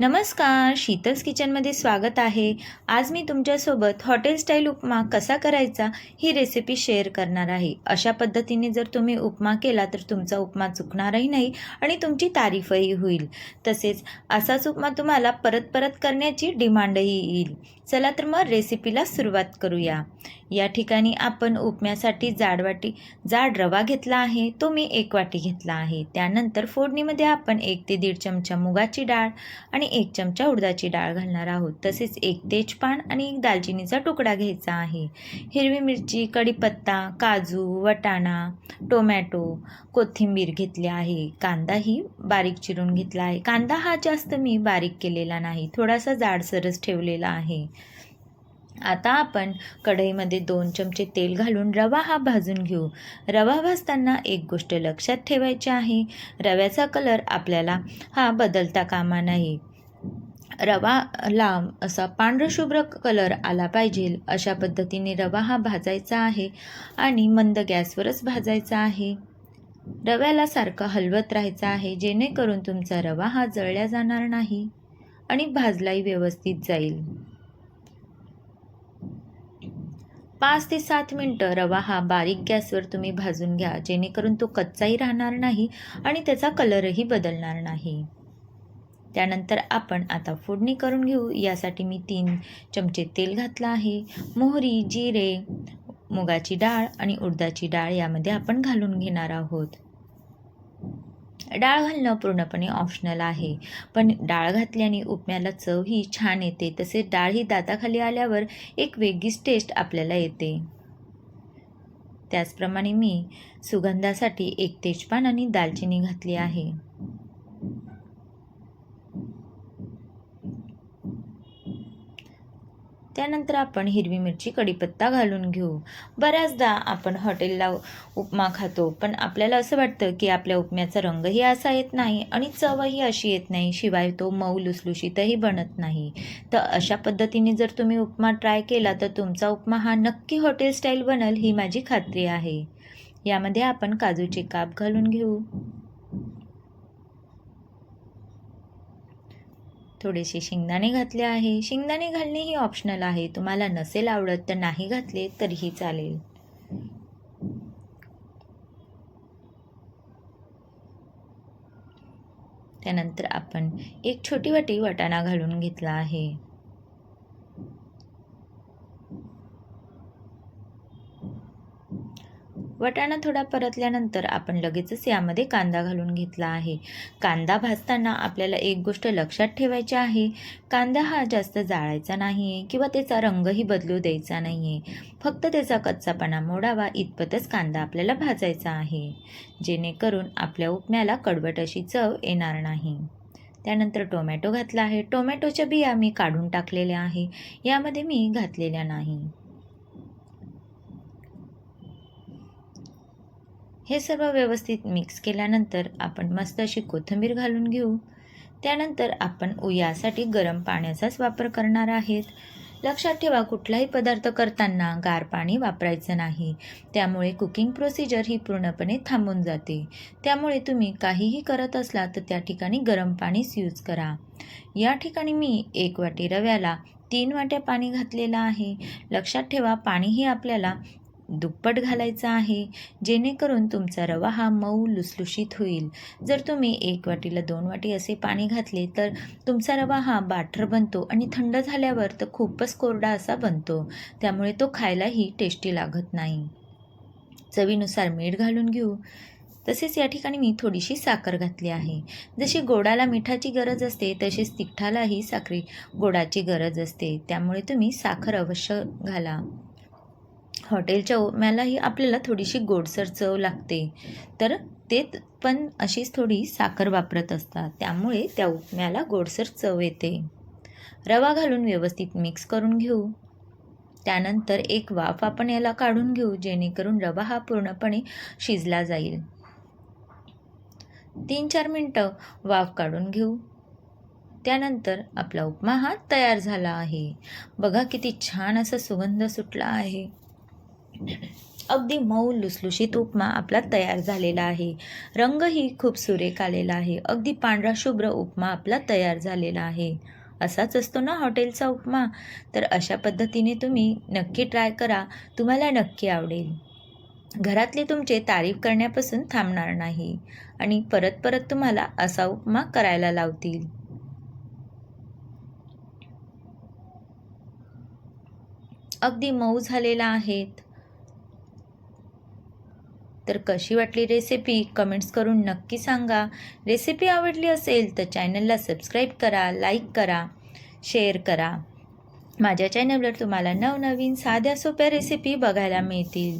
नमस्कार शीतल्स किचनमध्ये स्वागत आहे. आज मी तुमच्यासोबत हॉटेल स्टाईल उपमा कसा करायचा ही रेसिपी शेअर करणार आहे. अशा पद्धतीने जर तुम्ही उपमा केला तर तुमचा उपमा चुकणारही नाही आणि तुमची तारीफही होईल. तसेच असाच उपमा तुम्हाला परत परत करण्याची डिमांडही येईल. चला तर मग रेसिपीला सुरुवात करूया. या ठिकाणी आपण उपम्यासाठी जाड वाटी जाड रवा घेतला आहे. तो मी एक वाटी घेतला आहे. त्यानंतर फोडणीमध्ये आपण एक ते दीड चमचा मुगाची डाळ आणि एक चमचा उडदाची डाळ घालणार आहोत. तसेच एक तेजपान आणि एक दालचिनीचा तुकडा घ्यायचा आहे. हिरवी मिरची कढीपत्ता काजू वटाणा टोमॅटो कोथिंबीर घेतली आहे. कांदाही बारीक चिरून घेतला आहे. कांदा हा जास्त मी बारीक केलेला नाही. थोडासा जाडसरच ठेवलेला आहे. आता आपण कढईमध्ये दोन चमचे तेल घालून रवा हा भाजून घेऊ. रवा भाजताना एक गोष्ट लक्षात ठेवायची आहे. रव्याचा कलर आपल्याला हा बदलता कामा नाही. रवाला असा पांढरशुभ्र कलर आला पाहिजे. अशा पद्धतीने रवा हा भाजायचा आहे आणि मंद गॅसवरच भाजायचा आहे. रव्याला सारखं हलवत राहायचं आहे जेणेकरून तुमचा रवा हा जळल्या जाणार नाही आणि भाजलाही व्यवस्थित जाईल. पाच ते सात मिनटं रवा हा बारीक गॅसवर तुम्ही भाजून घ्या जेणेकरून तो कच्चाही राहणार नाही आणि त्याचा कलरही बदलणार नाही. त्यानंतर आपण आता फोडणी करून घेऊ. यासाठी मी तीन चमचे तेल घातलं आहे. मोहरी जिरे मुगाची डाळ आणि उडदाची डाळ यामध्ये आपण घालून घेणार आहोत. डाळ घालणं पूर्णपणे ऑप्शनल आहे. पण डाळ घातल्याने उपम्याला चव ही छान येते. तसेच डाळ ही दाताखाली आल्यावर एक वेगळीच टेस्ट आपल्याला येते. त्याचप्रमाणे मी सुगंधासाठी एक तेजपान आणि दालचिनी घातली आहे. त्यानंतर आपण हिरवी मिरची कढीपत्ता घालून घेऊ. बऱ्याचदा आपण हॉटेलला उपमा खातो पण आपल्याला असं वाटतं की आपल्या उपम्याचा रंगही असा येत नाही आणि चवही अशी येत नाही शिवाय तो मऊ लुसलुशीतही बनत नाही. तर अशा पद्धतीने जर तुम्ही उपमा ट्राय केला तर तुमचा उपमा हा नक्की हॉटेल स्टाईल बनल ही माझी खात्री आहे. यामध्ये आपण काजूचे काप घालून घेऊ. थोडेसे शेंगदाणे घातले आहे. शेंगदाणे घालणे ही ऑप्शनल आहे. तुम्हाला नसेल आवडत तर नाही घातले तरीही चालेल. त्यानंतर आपण एक छोटी वाटी वाटाणा घालून घेतला आहे. वटाणा थोडा परतल्यानंतर आपण लगेचच यामध्ये कांदा घालून घेतला आहे. कांदा भाजताना आपल्याला एक गोष्ट लक्षात ठेवायची आहे कांदा हा जास्त जाळायचा नाही आहे किंवा त्याचा रंगही बदलू द्यायचा नाही आहे फक्त त्याचा कच्चापणा मोडावा इतपतच कांदा आपल्याला भाजायचा आहे. जेणेकरून आपल्या उपम्याला कडवट अशी चव येणार नाही. त्यानंतर टोमॅटो घातला आहे. टोमॅटोच्या बिया मी काढून टाकलेल्या आहे. यामध्ये मी घातलेल्या नाही. हे सर्व व्यवस्थित मिक्स केल्यानंतर आपण मस्त अशी कोथिंबीर घालून घेऊ. त्यानंतर आपण यासाठी गरम पाण्याचाच वापर करणार आहेत. लक्षात ठेवा कुठलाही पदार्थ करताना गार पाणी वापरायचं नाही. त्यामुळे कुकिंग प्रोसिजर ही पूर्णपणे थांबून जाते. त्यामुळे तुम्ही काहीही करत असला तर त्या ठिकाणी गरम पाणीच यूज करा. या ठिकाणी मी एक वाटी रव्याला तीन वाट्या पाणी घातलेलं आहे. लक्षात ठेवा पाणीही आपल्याला दुप्पट घालायचा आहे. जेणेकरून तुमचा रवा हा मऊ लुसलुशीत होईल. जर तुम्ही एक वाटीला दोन वाटी असे पाणी घातले तर तुमचा रवा हा बाठर बनतो आणि थंड झाल्यावर तर खूपच कोरडा असा बनतो. त्यामुळे तो खायलाही टेस्टी लागत नाही. चवीनुसार मीठ घालून घेऊ. तसेच या ठिकाणी मी थोडीशी साखर घातली आहे. जशी गोडाला मिठाची गरज असते तसेच तिखटालाही साखरी गोडाची गरज असते. त्यामुळे तुम्ही साखर अवश्य घाला. हॉटेलच्या ओम्यालाही आपल्याला थोडीशी गोडसर चव लागते. तर ते पण अशीच थोडी साखर वापरत असतात. त्यामुळे त्या उपम्याला गोडसर चव येते. रवा घालून व्यवस्थित मिक्स करून घेऊ. त्यानंतर एक वाफ आपण याला काढून घेऊ जेणेकरून रवा हा पूर्णपणे शिजला जाईल. तीन चार मिनटं वाफ काढून घेऊ. त्यानंतर आपला उपमा हा तयार झाला आहे. बघा किती छान असा सुगंध सुटला आहे. अगदी मऊ लुसलुशीत उपमा आपला तयार झालेला आहे. रंगही खूप सुरेख आलेला आहे. अगदी पांढरा शुभ्र उपमा आपला तयार झालेला आहे. असाच असतो ना हॉटेलचा उपमा? तर अशा पद्धतीने तुम्ही नक्की ट्राय करा. तुम्हाला नक्की आवडेल. घरातले तुमचे तारीफ करण्यापासून थांबणार नाही. आणि परत परत तुम्हाला असा उपमा करायला लावतील. अगदी मऊ झालेला आहेत. तर कशी वाटली रेसिपी कमेंट्स करून नक्की सांगा. रेसिपी आवडली असेल तर चॅनलला सबस्क्राईब करा लाईक करा शेअर करा. माझ्या चॅनलवर तुम्हाला नवनवीन साध्या सोप्या रेसिपी बघायला मिळतील.